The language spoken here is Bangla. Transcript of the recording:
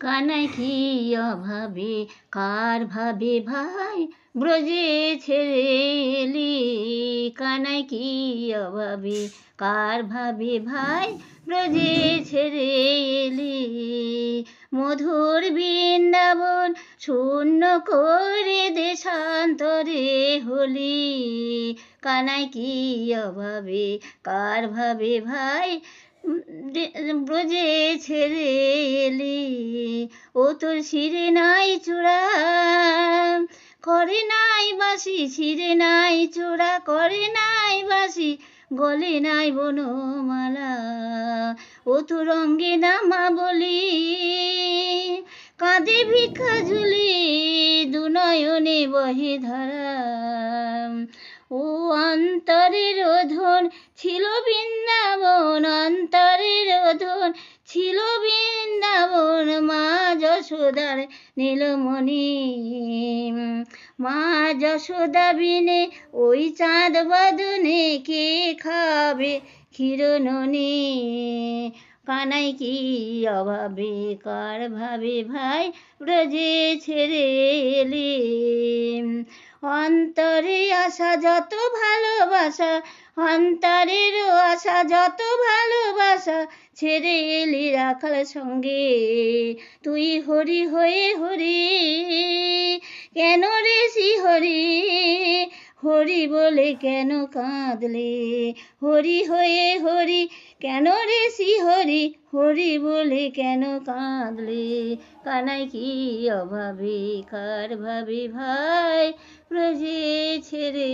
কানাই কি অভাবে কার ভাবে ভাই? ব্রজে ছেড়ে এলি কানাই কি অভাবে কার ভাবে ভাই? ব্রজে ছেড়ে এলি মধুর বৃন্দাবন শূন্য করে দেশান্তরে হলি। কানাই কি অভাবে কার ভাবে ভাই? ব্রজে ছেড়ে তোর শিরে নাই চূড়া করে নাই বাসি শিরে নাই চূড়া করে নাই বাসি গলে নাই বনমালা। ও তোর অঙ্গে নামা বলি কাঁদে ভিক্ষা ঝুলি দুনয়নে বহে ধারা। ও অন্তরের ধন ছিল বৃন্দাবন, অন্তরের ধন ছিল বৃন্দাবন, মা যশোদার নীলমণি। মা যশোদা বিনে ওই চাঁদ বদনে কে খাবে ক্ষীরননি? কানাই কি অভাবে, কার ভাবে ভাই ব্রজে ছেড়ে এলি অন্তরে আসা যত ভালোবাসা অন্তরের আসা যত ভালোবাসা ছেড়ে এলি রাখাল সঙ্গে। তুই হরি হয়ে হরি, কেন রে হরি হরি বলে কেন কাঁদলে? হরি হয়ে হরি, কেন রে হরি হরি বলে কেন কাঁদলে? কানাই কি অভাবে? কার ভাবে ভাই? ব্রজে ছেড়ে